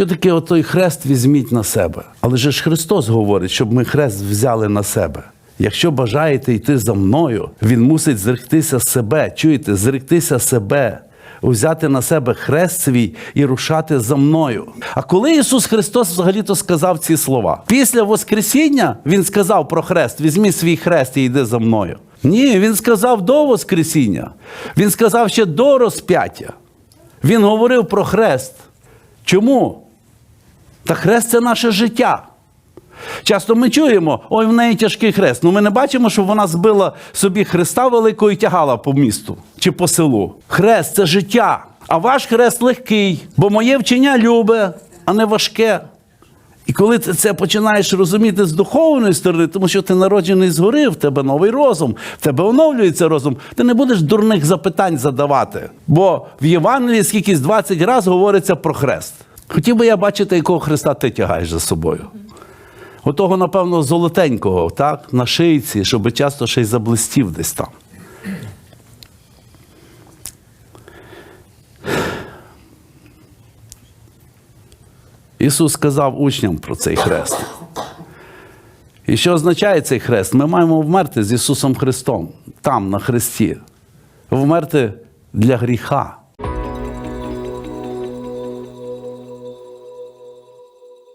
Що таке отой хрест візьміть на себе? Але ж Христос говорить, щоб ми хрест взяли на себе. Якщо бажаєте йти за мною, він мусить зректися себе. Чуєте, зректися себе, взяти на себе хрест свій і рушати за мною. А коли Ісус Христос взагалі-то сказав ці слова? Після Воскресіння Він сказав про хрест: візьми свій хрест і йди за мною. Ні, Він сказав до Воскресіння. Він сказав ще до розп'яття. Він говорив про хрест. Чому? Та хрест це наше життя. Часто ми чуємо, ой, в неї тяжкий хрест. Ну ми не бачимо, що вона збила собі хреста великого і тягала по місту чи по селу. Хрест це життя. А ваш хрест легкий, бо моє вчення любе, а не важке. І коли ти це починаєш розуміти з духовної сторони, тому що ти народжений згори, в тебе новий розум, в тебе оновлюється розум, ти не будеш дурних запитань задавати. Бо в Євангелії скількись 20 разів говориться про хрест. Хотів би я бачити, якого хреста ти тягаєш за собою. Отого, напевно, золотенького, так, на шийці, щоб часто ще й заблистів десь там. Ісус сказав учням про цей хрест. І що означає цей хрест? Ми маємо вмерти з Ісусом Христом, там, на хресті. Вмерти для гріха.